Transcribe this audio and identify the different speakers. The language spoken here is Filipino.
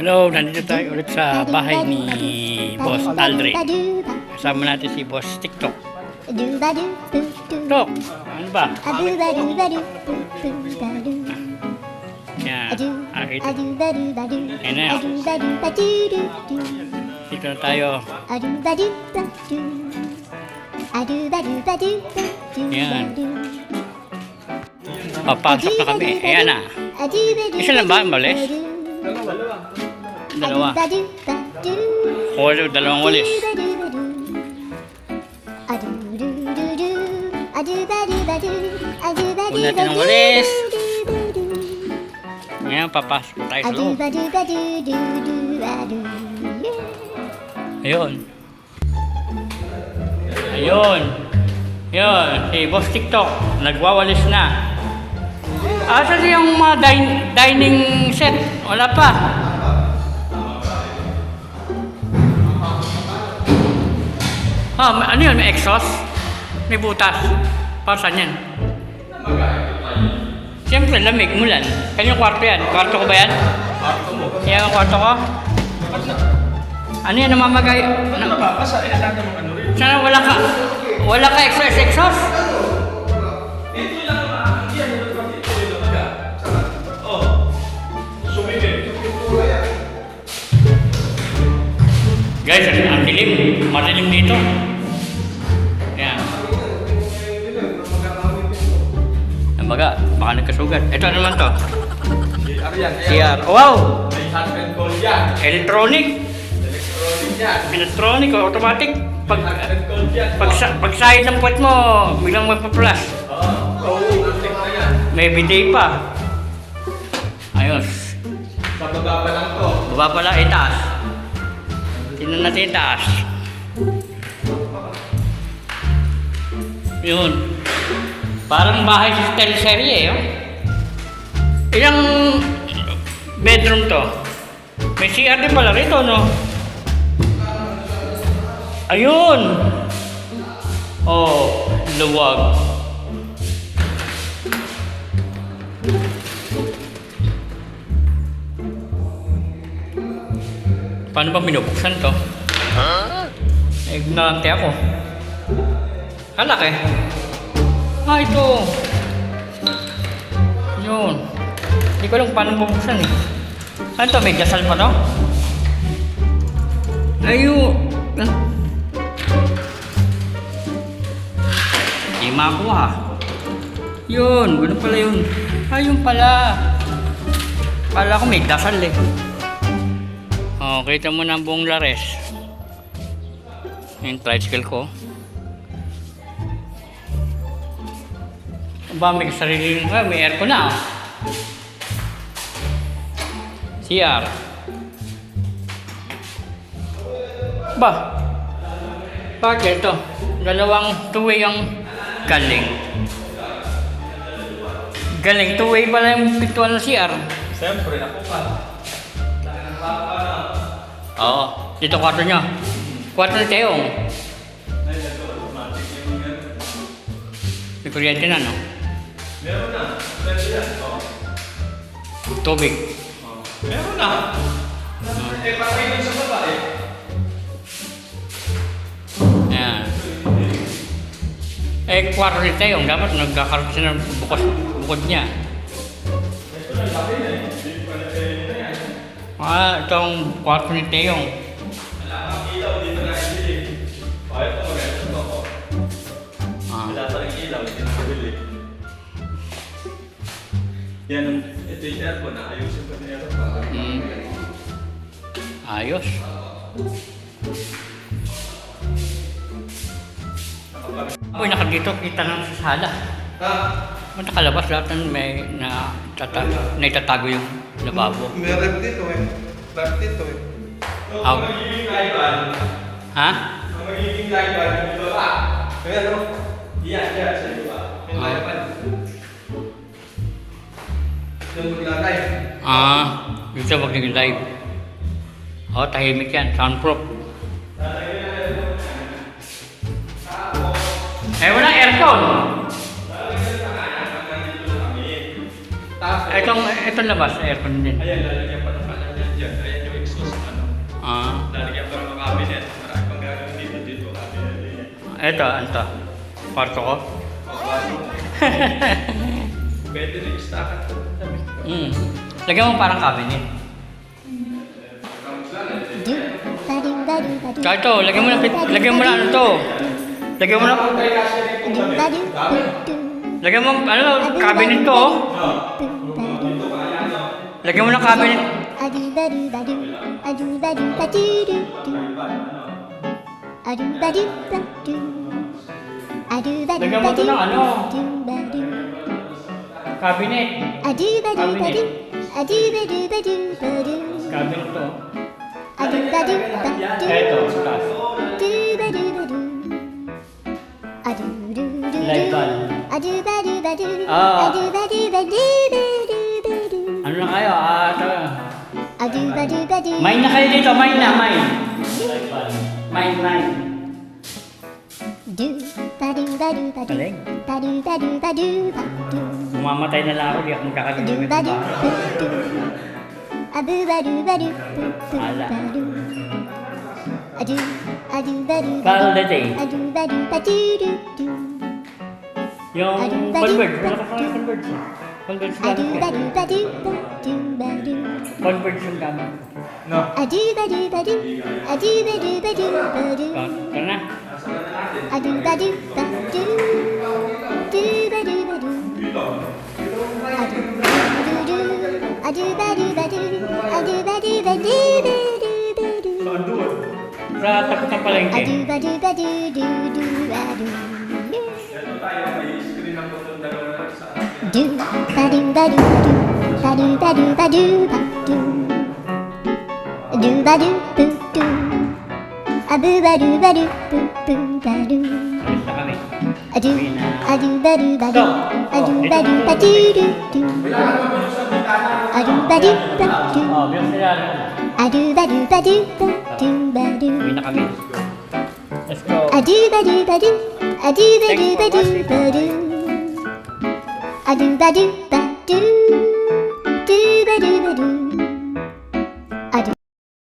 Speaker 1: Hello, nandito tayo ulit sa bahay ni Boss Aldri. Kasama natin si Boss TikTok. TikTok, ano ba? Yan, nakita. Yan na. Dito na tayo. Yan. Papasok na kami. Ayan na. Isa lang ba ang balis? Dalawa. Walo, dalawang walis. Kunin natin ang walis. Ngayon, papasok tayo sa loob. Ayun. Ayun. Yun, si Boss TikTok, nagwawalis na. Asa yung mga din- dining set? Wala pa. Ma- ano yun? May exhaust? May butas? Para saan yan? Siyempre, lamig, mulan. Kanyang kwarto yan. Kwarto ko ba yan? Yan ang kwarto ko? Ano yan, namamagay? Na,
Speaker 2: Basa, eh, alam naman ano rin.
Speaker 1: sana wala ka, wala ka exhaust, exhaust?
Speaker 2: Ito lang. Oh.
Speaker 1: Guys, ang ang dilim. Madilim dito. Baga, baka nagkasugat. Ito ano naman to?
Speaker 2: Ano yan?
Speaker 1: CR. Wow!
Speaker 2: May and cold yan.
Speaker 1: Electronic.
Speaker 2: Electronic yan.
Speaker 1: Electronic o automatic. Pag, pag, pag sahid ng puwet mo, biglang magpa-plus.
Speaker 2: Oo, oh.
Speaker 1: May bidet pa. Ayos.
Speaker 2: Sa baba pa lang to.
Speaker 1: Baba pala, itaas. Tingnan natin yung taas. Yun. Parang bahay sa teleserye, oh. Ilang bedroom to? May CR din pala rito, no? Ayun! Oh, luwag. Paano ba binubuksan to? Eh, ignorante ako. Kalaki. Ah, ito. Yun. Hindi ko alam paano bubuksan eh. Ano to? May dasal pa to? Ah. Hindi makuha. Yun. Ganun pala yun. Ayun pala. Pala ko may dasal eh. Oh, kita mo na ang buong lares. Yung tricycle ko. Ba, may sarili ah, may aircon na. Oh. CR. Ba? Bakit ito? Dalawang two-way ang galing. Galing, two-way pala yung pintuan ng CR.
Speaker 2: Siyempre, ako pa.
Speaker 1: Oo. Dito kwarto niya. Kwarto ni Teong. May kuryente na, no?
Speaker 2: Meron na. Meron yan. Oh.
Speaker 1: Tubig.
Speaker 2: Oh. Meron na. Eh, parang yun sa baba eh.
Speaker 1: Ayan. Eh, kwarto ni Teong. Dapat nagkakaroon siya ng bukod, bukod niya.
Speaker 2: Ito na, sabi na Yan, ang- ito yung aircon, ayusin ko na aircon.
Speaker 1: Mm. Ayos. Uy, nakadito kita ng sa sala.
Speaker 2: Ha?
Speaker 1: Kung nakalabas lahat ng may na, tata, na itatago yung lababo.
Speaker 3: May rep dito eh. Rep dito eh.
Speaker 2: So, ang magiging kaiban,
Speaker 1: Ha?
Speaker 2: ang magiging kaiban, yung baba. Ano? Yan, yan, sa baba. Yung
Speaker 1: Ah.
Speaker 2: kaiban. Yung magla-live.
Speaker 1: Ah, dito wag live. Oh, tahimik yan. Soundproof. Eh, wala aircon. Itong, itong labas, aircon din.
Speaker 2: Ayan, lalagyan pa ng kanan yan dyan. Ayan yung
Speaker 1: exhaust, ano. Ah.
Speaker 2: Lalagyan pa ng cabinet. Marami pang gagawin dito dito. Cabinet.
Speaker 1: Ito, ito. Kwarto ko.
Speaker 2: Oh, Pwede rin istakan.
Speaker 1: Hmm. Lagyan mo parang cabinet.
Speaker 4: Do.
Speaker 1: Kalto, lagyan mo na, lagyan mo na ano to. Lagyan mo na, lagyan mo, ano, cabinet to. Lagyan mo na cabinet. Lagyan mo to ng ano, Cabinet.
Speaker 4: Adu ba do ba do. Adu ba do ba do ba do.
Speaker 1: Cabinet to.
Speaker 4: Adu ba do ba do.
Speaker 1: Eto, sa taas.
Speaker 4: Do ba do ba do. Adu do do
Speaker 1: Light
Speaker 4: do.
Speaker 1: bulb.
Speaker 4: Adu ba do ba do.
Speaker 1: Ah. Ano na kayo? Ah, ito.
Speaker 4: Adu ba do ba do.
Speaker 1: Mine na kayo dito, mine na, mine. Mine, mine.
Speaker 4: Do do.
Speaker 1: Mamamatay na lang ako, di ako
Speaker 4: Adu
Speaker 1: magkakalimit
Speaker 4: ba
Speaker 1: ba?
Speaker 4: do ba do. Adu ba do ba do ba do
Speaker 1: Ala.
Speaker 4: Adu adu ba do ba do.
Speaker 1: Validate.
Speaker 4: Adu ba do ba do do do.
Speaker 1: Yung
Speaker 4: Adu ba
Speaker 1: wala ka pala convert. Convert sa
Speaker 4: Adu
Speaker 1: gamit
Speaker 4: ba
Speaker 1: ko.
Speaker 4: do ba do ba do ba do.
Speaker 1: Convert yung gamit ko.
Speaker 3: No.
Speaker 4: Adu ba do ba do. Ba do ba do ba do. Ba do ba do. Do ba do ba do. Adu do do. Ba do ba do. Ba do ba do ba do ba do.
Speaker 1: Sa takot ng palengke.
Speaker 4: Adu ba do ba do do do
Speaker 2: na sa
Speaker 4: Do ba do ba do do. Ba do ba do ba do ba do. Do ba do do do. Abu ba do ba do bo bo ba do.
Speaker 1: Alis na kami.
Speaker 4: Adu adu ba do ba do. Adu ba do ba do do do. Adu ba do ba do.
Speaker 1: Oh, bilang sila.
Speaker 4: Adu ba do ba do ba do ba do.
Speaker 1: Uwi na kami. Let's go.
Speaker 4: Adu ba do ba do. Adu ba do ba do ba do. Adu ba do ba do.